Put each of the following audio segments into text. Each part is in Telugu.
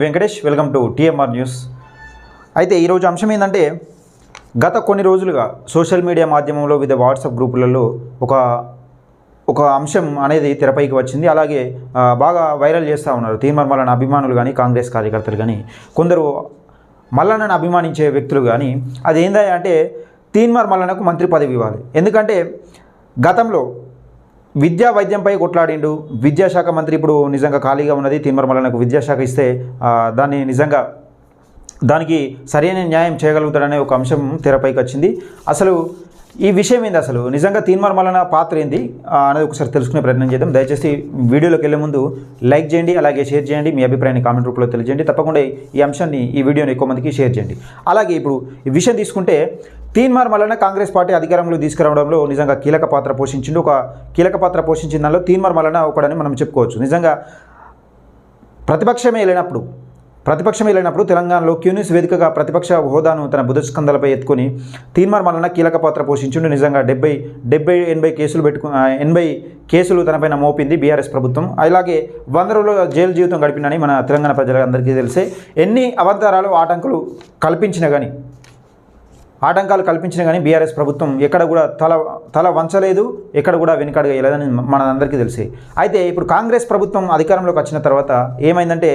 Venkatesh welcome to TMR news. అయితే ఈరోజు అంశం ఏంటంటే గత కొన్ని రోజులుగా సోషల్ మీడియా మాధ్యమంలో వివిధ వాట్సాప్ గ్రూపులలో ఒక ఒక అంశం అనేది తెరపైకి వచ్చింది. అలాగే బాగా వైరల్ చేస్తూ ఉన్నారు. తీన్మార్ మల్లన్న అభిమానులు కానీ కాంగ్రెస్ కార్యకర్తలు కానీ కొందరు మల్లన్నను అభిమానించే వ్యక్తులు కానీ అది ఏందా అంటే తీన్మార్ మల్లన్నకు మంత్రి పదవి ఇవ్వాలి. ఎందుకంటే గతంలో విద్యా వైద్యంపై కొట్లాడిండు. విద్యాశాఖ మంత్రి ఇప్పుడు నిజంగా ఖాళీగా ఉన్నది. తీన్మర్ మల్లన్నకు విద్యాశాఖ ఇస్తే దాన్ని నిజంగా దానికి సరైన న్యాయం చేయగలుగుతాడనే ఒక అంశం తెరపైకి వచ్చింది. అసలు ఈ విషయం ఏంది అసలు? నిజంగా తీన్మార్ మలన పాత్ర ఏంది? అనేది ఒకసారి తెలుసుకునే ప్రయత్నం చేద్దాం. దయచేసి వీడియోలోకి వెళ్ళే ముందు లైక్ చేయండి అలాగే షేర్ చేయండి. మీ అభిప్రాయాన్ని కామెంట్ రూపంలో తెలియజేయండి. తప్పకుండా ఈ అంశాన్ని ఈ వీడియోని ఎక్కువ మందికి షేర్ చేయండి. అలాగే ఇప్పుడు ఈ విషయం తీసుకుంటే తీన్మార్ మల్లన్న కాంగ్రెస్ పార్టీ అధికారంలో తీసుకురావడంలో నిజంగా కీలక పాత్ర పోషించిండు. ఒక కీలక పాత్ర పోషించిన దానిలో తీన్మార్ మల్లన్న ఒకడని మనం చెప్పుకోవచ్చు. నిజంగా ప్రతిపక్షమే లేనప్పుడు ప్రతిపక్షమే లేనప్పుడు తెలంగాణలో క్యూనిస్ వేదికగా ప్రతిపక్ష హోదాను తన బుధస్కందాలపై ఎత్తుకొని తీన్మార్ మల్లన్న కీలక పాత్ర పోషించుండు. నిజంగా డెబ్బై డెబ్బై ఎనభై కేసులు పెట్టుకు ఎనభై కేసులు తనపైన మోపింది బీఆర్ఎస్ ప్రభుత్వం. అలాగే వంద రోజుల జైలు జీవితం గడిపిందని మన తెలంగాణ ప్రజలందరికీ తెలిసే ఎన్ని అవంతరాలు ఆటంకులు కల్పించినా కానీ ఆటంకాలు కల్పించినా కానీ బీఆర్ఎస్ ప్రభుత్వం ఎక్కడ కూడా తల తల వంచలేదు ఎక్కడ కూడా వెనుకడగలేదని మన అందరికీ తెలిసే. అయితే ఇప్పుడు కాంగ్రెస్ ప్రభుత్వం అధికారంలోకి వచ్చిన తర్వాత ఏమైందంటే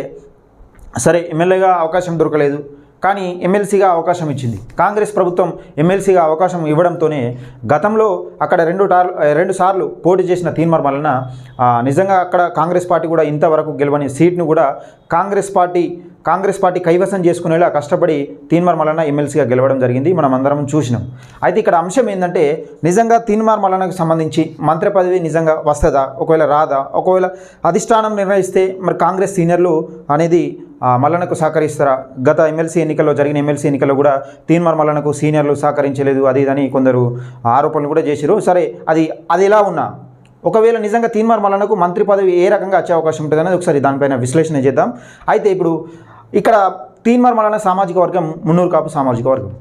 సరే ఎమ్మెల్యేగా అవకాశం దొరకలేదు కానీ ఎమ్మెల్సీగా అవకాశం ఇచ్చింది. కాంగ్రెస్ ప్రభుత్వం ఎమ్మెల్సీగా అవకాశం ఇవ్వడంతోనే గతంలో అక్కడ రెండు టార్ రెండు సార్లు పోటీ చేసిన తీన్మార్ వలన నిజంగా అక్కడ కాంగ్రెస్ పార్టీ కూడా ఇంతవరకు గెలవని సీట్ను కూడా కాంగ్రెస్ పార్టీ కాంగ్రెస్ పార్టీ కైవసం చేసుకునేలా కష్టపడి తీన్మార్ మల్లన్న ఎమ్మెల్సీగా గెలవడం జరిగింది. మనం అందరం చూసినాం. అయితే ఇక్కడ అంశం ఏంటంటే నిజంగా తీన్మార్ మల్లన్నకు సంబంధించి మంత్రి పదవి నిజంగా వస్తుందా? ఒకవేళ రాదా? ఒకవేళ అధిష్టానం నిర్ణయిస్తే మరి కాంగ్రెస్ సీనియర్లు అనేది మల్లన్నకు సహకరిస్తారా? గత ఎమ్మెల్సీ ఎన్నికల్లో జరిగిన ఎమ్మెల్సీ ఎన్నికల్లో కూడా తీన్మార్ మల్లన్నకు సీనియర్లు సహకరించలేదు అది ఇదని కొందరు ఆరోపణలు కూడా చేశారు సరే అది అది ఎలా ఉన్నా? ఒకవేళ నిజంగా తీన్మార్ మల్లన్నకు మంత్రి పదవి ఏ రకంగా వచ్చే అవకాశం ఉంటుంది అనేది ఒకసారి దానిపైన విశ్లేషణ చేద్దాం. అయితే ఇప్పుడు ఇక్కడ తీన్మార్ మల్లన్న సామాజిక వర్గం మున్నూరు కాపు సామాజిక వర్గం.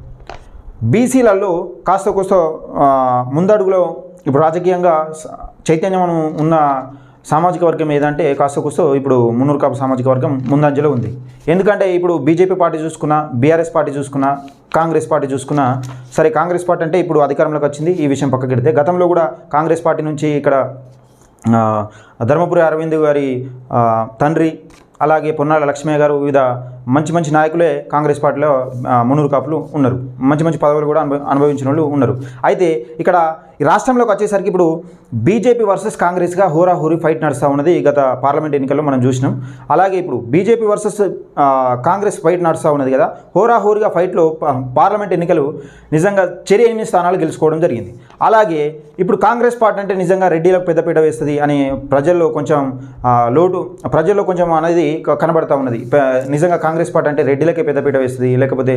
బీసీలలో కాస్త కోస్త ముందడుగులో ఇప్పుడు రాజకీయంగా చైతన్యం ఉన్న సామాజిక వర్గం ఏదంటే కాస్త కోస్త ఇప్పుడు మున్నూరు కాపు సామాజిక వర్గం ముందంజలో ఉంది. ఎందుకంటే ఇప్పుడు బీజేపీ పార్టీ చూసుకున్నా బీఆర్ఎస్ పార్టీ చూసుకున్నా కాంగ్రెస్ పార్టీ చూసుకున్నా సరే కాంగ్రెస్ పార్టీ అంటే ఇప్పుడు అధికారంలోకి వచ్చింది ఈ విషయం పక్కకెడితే గతంలో కూడా కాంగ్రెస్ పార్టీ నుంచి ఇక్కడ ధర్మపురి అరవింద్ గారి తండ్రి అలాగే పొన్నాల లక్ష్మయ్య గారు వివిధ మంచి మంచి నాయకులే కాంగ్రెస్ పార్టీలో మునూరు కాపులు ఉన్నారు. మంచి మంచి పదవులు కూడా అనుభవ అనుభవించిన వాళ్ళు ఉన్నారు. అయితే ఇక్కడ ఈ రాష్ట్రంలోకి వచ్చేసరికి ఇప్పుడు బీజేపీ వర్సెస్ కాంగ్రెస్గా హోరాహోరీ ఫైట్ నడుస్తూ ఉన్నది గత పార్లమెంట్ ఎన్నికల్లో మనం చూసినాం. అలాగే ఇప్పుడు బీజేపీ వర్సెస్ కాంగ్రెస్ ఫైట్ నడుస్తూ ఉన్నది కదా హోరాహోరీగా ఫైట్లో పార్లమెంట్ ఎన్నికలు నిజంగా చెరి ఎనిమిది స్థానాలు గెలుచుకోవడం జరిగింది. అలాగే ఇప్పుడు కాంగ్రెస్ పార్టీ అంటే నిజంగా రెడ్డిలకు పెద్దపీట వేస్తుంది అని ప్రజల్లో కొంచెం లోటు ప్రజల్లో కొంచెం అనేది కనబడతా ఉన్నది. నిజంగా కాంగ్రెస్ పార్టీ అంటే రెడ్డిలకే పెద్దపీట వేస్తుంది లేకపోతే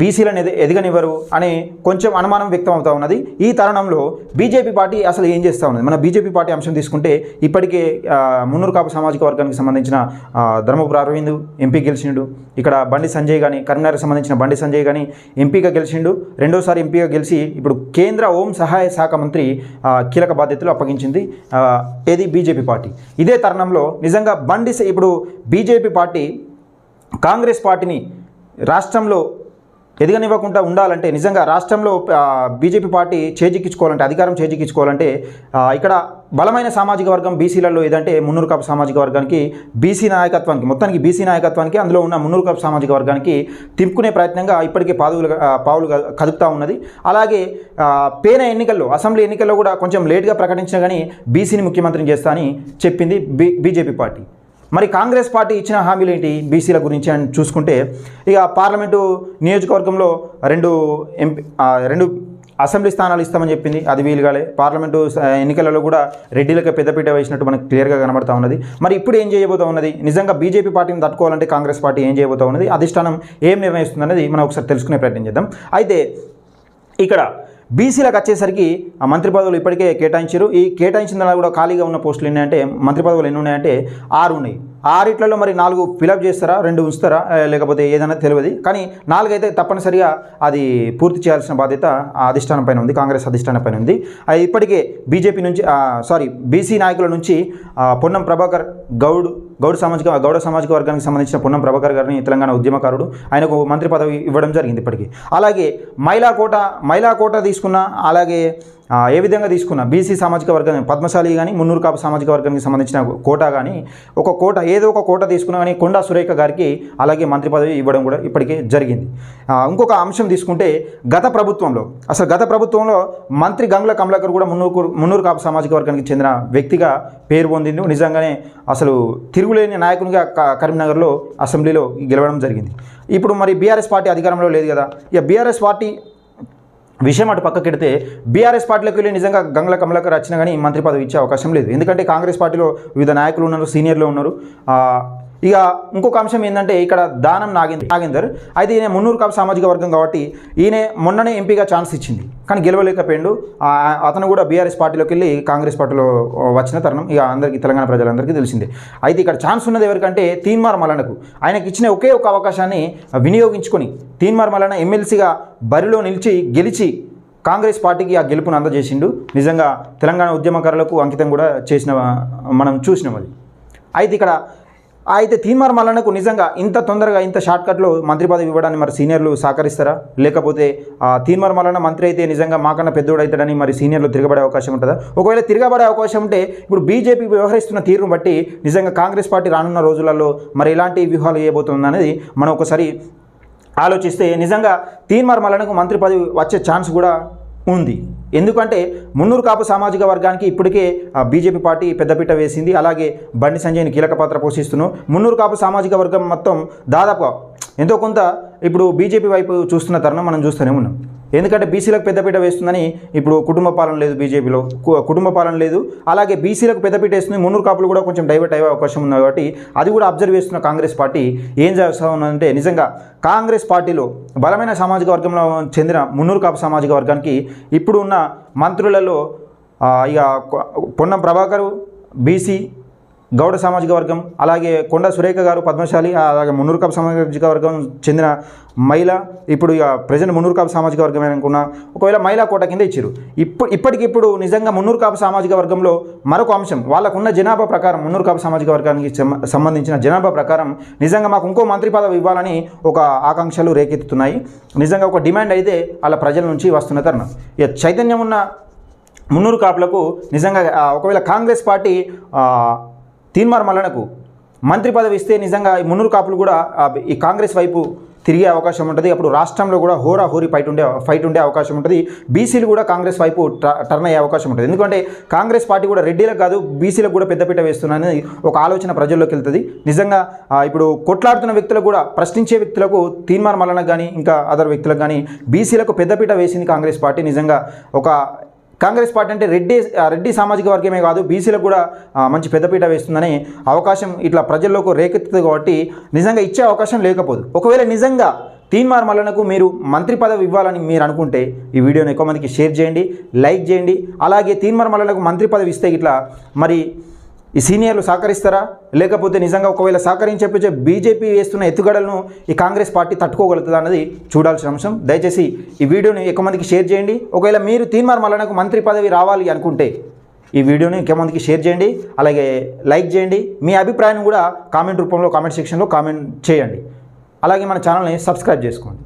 బీసీలను ఎది ఎదగనివ్వరు అని కొంచెం అనుమానం వ్యక్తం అవుతా ఉన్నది. ఈ తరుణంలో బీజేపీ పార్టీ అసలు ఏం చేస్తూ ఉన్నది? మన బీజేపీ పార్టీ అంశం తీసుకుంటే ఇప్పటికే మున్నూరు కాపు సామాజిక వర్గానికి సంబంధించిన ధర్మపుర ధర్మపురి అరవింద్ ఎంపీ గెలిచిండు. ఇక్కడ బండి సంజయ్ కానీ కరీంనగర్కి సంబంధించిన బండి సంజయ్ కానీ ఎంపీగా గెలిచిండు. రెండోసారి ఎంపీగా గెలిచి ఇప్పుడు కేంద్ర హోం సహాయ శాఖ మంత్రి కీలక బాధ్యతలు అప్పగించింది ఏది బీజేపీ పార్టీ. ఇదే తరుణంలో నిజంగా బండి ఇప్పుడు బీజేపీ పార్టీ కాంగ్రెస్ పార్టీని రాష్ట్రంలో ఎదగనివ్వకుండా ఉండాలంటే నిజంగా రాష్ట్రంలో బీజేపీ పార్టీ చేజిక్కించుకోవాలంటే అధికారం చేజిక్కించుకోవాలంటే ఇక్కడ బలమైన సామాజిక వర్గం బీసీలలో ఏదంటే మున్నూరు కాపు సామాజిక వర్గానికి బీసీ నాయకత్వానికి మొత్తానికి బీసీ నాయకత్వానికి అందులో ఉన్న మున్నూరు కాపు సామాజిక వర్గానికి తిప్పుకునే ప్రయత్నంగా ఇప్పటికే పాదువులు పావులు కదుపుతూ కదుపుతా ఉన్నది. అలాగే పేన ఎన్నికల్లో అసెంబ్లీ ఎన్నికల్లో కూడా కొంచెం లేట్గా ప్రకటించినా కానీ బీసీని ముఖ్యమంత్రిని చేస్తా అని చెప్పింది బీ బీజేపీ పార్టీ. మరి కాంగ్రెస్ పార్టీ ఇచ్చిన హామీలు ఏంటి బీసీల గురించి అని చూసుకుంటే ఇక పార్లమెంటు నియోజకవర్గంలో రెండు ఎంపీ రెండు అసెంబ్లీ స్థానాలు ఇస్తామని చెప్పింది. అది వీలుగాలే. పార్లమెంటు ఎన్నికలలో కూడా రెడ్డిలకు పెద్దపీట వేసినట్టు మనకు క్లియర్గా కనబడతా ఉన్నది. మరి ఇప్పుడు ఏం చేయబోతా ఉన్నది? నిజంగా బీజేపీ పార్టీని తట్టుకోవాలంటే కాంగ్రెస్ పార్టీ ఏం చేయబోతా ఉన్నది? అధిష్టానం ఏం నిర్ణయిస్తుంది అనేది మనం ఒకసారి తెలుసుకునే ప్రయత్నం చేద్దాం. అయితే ఇక్కడ బీసీలకు వచ్చేసరికి ఆ మంత్రి పదవులు ఇప్పటికే కేటాయించారు. ఈ కేటాయించిన దానిలో కూడా ఖాళీగా ఉన్న పోస్టులు ఏంటంటే మంత్రి పదవులు ఎన్ని ఉన్నాయంటే ఆరు ఉన్నాయి. ఆరిట్లలో మరి నాలుగు ఫిలప్ చేస్తారా రెండు ఉంచుతారా లేకపోతే ఏదైనా తెలియదు. కానీ నాలుగైతే తప్పనిసరిగా అది పూర్తి చేయాల్సిన బాధ్యత అధిష్టానం పైన ఉంది కాంగ్రెస్ అధిష్టానం పైన ఉంది. అది ఇప్పటికే బీజేపీ నుంచి సారీ బీసీ నాయకుల నుంచి పొన్నం ప్రభాకర్ గౌడ్ గౌడ సామాజిక గౌడ సామాజిక వర్గానికి సంబంధించిన పొన్నం ప్రభాకర్ గారిని తెలంగాణ ఉద్యమకారుడు ఆయనకు మంత్రి పదవి ఇవ్వడం జరిగింది ఇప్పటికీ. అలాగే మైలా కోట మైలా కోట తీసుకున్న అలాగే ఏ విధంగా తీసుకున్నా? బీసీ సామాజిక వర్గాన్ని పద్మశాలి కానీ మున్నూరు కాపు సామాజిక వర్గానికి సంబంధించిన కోట కానీ ఒక కోట ఏదో ఒక కోట తీసుకున్నా కానీ కొండా సురేఖ గారికి అలాగే మంత్రి పదవి ఇవ్వడం కూడా ఇప్పటికే జరిగింది. ఇంకొక అంశం తీసుకుంటే గత ప్రభుత్వంలో అసలు గత ప్రభుత్వంలో మంత్రి గంగుల కమలాకర్ కూడా మున్నూరు మున్నూరు కాపు సామాజిక వర్గానికి చెందిన వ్యక్తిగా పేరు పొందిండు. నిజంగానే అసలు తిరుగులేని నాయకునిగా క- కరీంనగర్లో అసెంబ్లీలో గెలవడం జరిగింది. ఇప్పుడు మరి బీఆర్ఎస్ పార్టీ అధికారంలో లేదు కదా? ఇక బీఆర్ఎస్ పార్టీ విషయం అటు పక్కకెడితే బీఆర్ఎస్ పార్టీలోకి వెళ్ళి నిజంగా గంగల కమలాకర్ వచ్చినా కానీ మంత్రి పదవి ఇచ్చే అవకాశం లేదు. ఎందుకంటే కాంగ్రెస్ పార్టీలో వివిధ నాయకులు ఉన్నారు సీనియర్లు ఉన్నారు. ఇక ఇంకొక అంశం ఏంటంటే ఇక్కడ దానం నాగేందర్ నాగేందర్. అయితే ఈయన మున్నూరు కాపు సామాజిక వర్గం కాబట్టి ఈయన మొన్ననే ఎంపీగా ఛాన్స్ ఇచ్చింది. కానీ గెలవలేకపోయిండు. అతను కూడా బీఆర్ఎస్ పార్టీలోకి వెళ్ళి కాంగ్రెస్ పార్టీలో వచ్చిన తరుణం ఇక అందరికీ తెలంగాణ ప్రజలందరికీ తెలిసిందే. అయితే ఇక్కడ ఛాన్స్ ఉన్నది ఎవరికంటే తీన్మార్ మలనకు ఆయనకి ఇచ్చిన ఒకే ఒక అవకాశాన్ని వినియోగించుకొని తీన్మార్ మలన ఎమ్మెల్సీగా బరిలో నిలిచి గెలిచి కాంగ్రెస్ పార్టీకి ఆ గెలుపును అందజేసిండు. నిజంగా తెలంగాణ ఉద్యమకారులకు అంకితం కూడా చేసిన మనం చూసినాం అది. అయితే ఇక్కడ అయితే తీన్మార్ మల్లన్నకు నిజంగా ఇంత తొందరగా ఇంత షార్ట్కట్లో మంత్రి పదవి ఇవ్వడానికి మరి సీనియర్లు సహకరిస్తారా? లేకపోతే తీన్మార్ మల్లన్న మంత్రి అయితే నిజంగా మాకన్నా పెద్దోడు అవుతాడని మరి సీనియర్లు తిరగబడే అవకాశం ఉంటుందా? ఒకవేళ తిరగబడే అవకాశం ఉంటే ఇప్పుడు బీజేపీ వ్యవహరిస్తున్న తీరును బట్టి నిజంగా కాంగ్రెస్ పార్టీ రానున్న రోజులలో మరి ఎలాంటి వ్యూహాలు వేయబోతుందనేది మనం ఒకసారి ఆలోచిస్తే నిజంగా తీన్మార్ మల్లన్నకు మంత్రి పదవి వచ్చే ఛాన్స్ కూడా ఉంది. ఎందుకంటే మున్నూరు కాపు సామాజిక వర్గానికి ఇప్పటికే ఆ, బీజేపీ పార్టీ పెద్దపీట వేసింది. అలాగే బండి సంజయ్ని కీలక పాత్ర పోషిస్తున్నాం మున్నూరు కాపు సామాజిక వర్గం మొత్తం దాదాపు ఎంతో కొంత ఇప్పుడు బీజేపీ వైపు చూస్తున్న తరుణం మనం చూస్తూనే ఉన్నాం. ఎందుకంటే బీసీలకు పెద్దపీట వేస్తుందని ఇప్పుడు కుటుంబ పాలన లేదు బీజేపీలో. కు- కుటుంబ పాలన లేదు. అలాగే బీసీలకు పెద్దపీట వేస్తుంది మున్నూరు కాపులు కూడా కొంచెం డైవర్ట్ అయ్యే అవకాశం ఉంది కాబట్టి అది కూడా అబ్జర్వ్ చేస్తున్న కాంగ్రెస్ పార్టీ ఏం చేస్తా ఉన్నదంటే నిజంగా కాంగ్రెస్ పార్టీలో బలమైన సామాజిక వర్గంలో చెందిన మున్నూరు కాపు సామాజిక వర్గానికి ఇప్పుడు ఉన్న మంత్రులలో ఇక పొన్నం ప్రభాకరు బీసీ గౌడ సామాజిక వర్గం అలాగే కొండ సురేఖ గారు పద్మశాలి అలాగే మున్నూరుకాపు సామాజిక వర్గం చెందిన మహిళ ఇప్పుడు ఇక ప్రజెంట్ మున్నూరుకాపు సామాజిక వర్గం అనుకున్నా ఒకవేళ మహిళా కోట కింద ఇచ్చారు ఇప్పుడు ఇప్పటికిప్పుడు నిజంగా మున్నూరుకాపు సామాజిక వర్గంలో మరొక అంశం వాళ్ళకున్న జనాభా ప్రకారం మున్నూరుకాపు సామాజిక వర్గానికి సంబంధించిన జనాభా ప్రకారం నిజంగా మాకు ఇంకో మంత్రి పదవి ఇవ్వాలని ఒక ఆకాంక్షలు రేకెత్తుతున్నాయి. నిజంగా ఒక డిమాండ్ అయితే వాళ్ళ ప్రజల నుంచి వస్తున్న తరుణం. ఇక చైతన్యం ఉన్న మున్నూరు కాపులకు నిజంగా ఒకవేళ కాంగ్రెస్ పార్టీ తీన్మార్ మల్లనకు మంత్రి పదవి ఇస్తే నిజంగా ఈ మున్నూరు కాపులు కూడా ఈ కాంగ్రెస్ వైపు తిరిగే అవకాశం ఉంటుంది. అప్పుడు రాష్ట్రంలో కూడా హోరా హోరీ ఫైట్ ఉండే ఫైట్ ఉండే అవకాశం ఉంటుంది. బీసీలు కూడా కాంగ్రెస్ వైపు ట- టర్న్ అయ్యే అవకాశం ఉంటుంది. ఎందుకంటే కాంగ్రెస్ పార్టీ కూడా రెడ్డిలకు కాదు బీసీలకు కూడా పెద్దపీట వేస్తుందని ఒక ఆలోచన ప్రజల్లోకి వెళ్తుంది. నిజంగా ఇప్పుడు కొట్లాడుతున్న వ్యక్తులకు కూడా ప్రశ్నించే వ్యక్తులకు తీన్మార్ మల్లనకు కానీ ఇంకా అదర్ వ్యక్తులకు కానీ బీసీలకు పెద్దపీట వేసింది కాంగ్రెస్ పార్టీ. నిజంగా ఒక కాంగ్రెస్ పార్టీ అంటే రెడ్డి రెడ్డి సామాజిక వర్గమే కాదు బీసీలకు కూడా మంచి పెద్దపీట వేస్తుందని అవకాశం ఇట్లా ప్రజల్లోకి రేకెత్తుంది కాబట్టి నిజంగా ఇచ్చే అవకాశం లేకపోదు. ఒకవేళ నిజంగా తీన్మార్ మల్లనకు మీరు మంత్రి పదవి ఇవ్వాలని మీరు అనుకుంటే ఈ వీడియోని ఎక్కువ మందికి షేర్ చేయండి లైక్ చేయండి అలాగే తీన్మార్ మల్లనకు మంత్రి పదవి ఇస్తే ఇట్లా మరి ఈ సీనియర్లు సహకరిస్తారా? లేకపోతే నిజంగా ఒకవేళ సహకరించే బీజేపీ వేస్తున్న ఎత్తుగడలను ఈ కాంగ్రెస్ పార్టీ తట్టుకోగలుగుతుందా అన్నది చూడాల్సిన అంశం. దయచేసి ఈ వీడియోని ఎక్కువ మందికి షేర్ చేయండి. ఒకవేళ మీరు తీన్మార్ మల్లనకు మంత్రి పదవి రావాలి అనుకుంటే ఈ వీడియోని ఎక్కువ మందికి షేర్ చేయండి. అలాగే లైక్ చేయండి. మీ అభిప్రాయాన్ని కూడా కామెంట్ రూపంలో కామెంట్ సెక్షన్లో కామెంట్ చేయండి. అలాగే మన ఛానల్ని సబ్స్క్రైబ్ చేసుకోండి.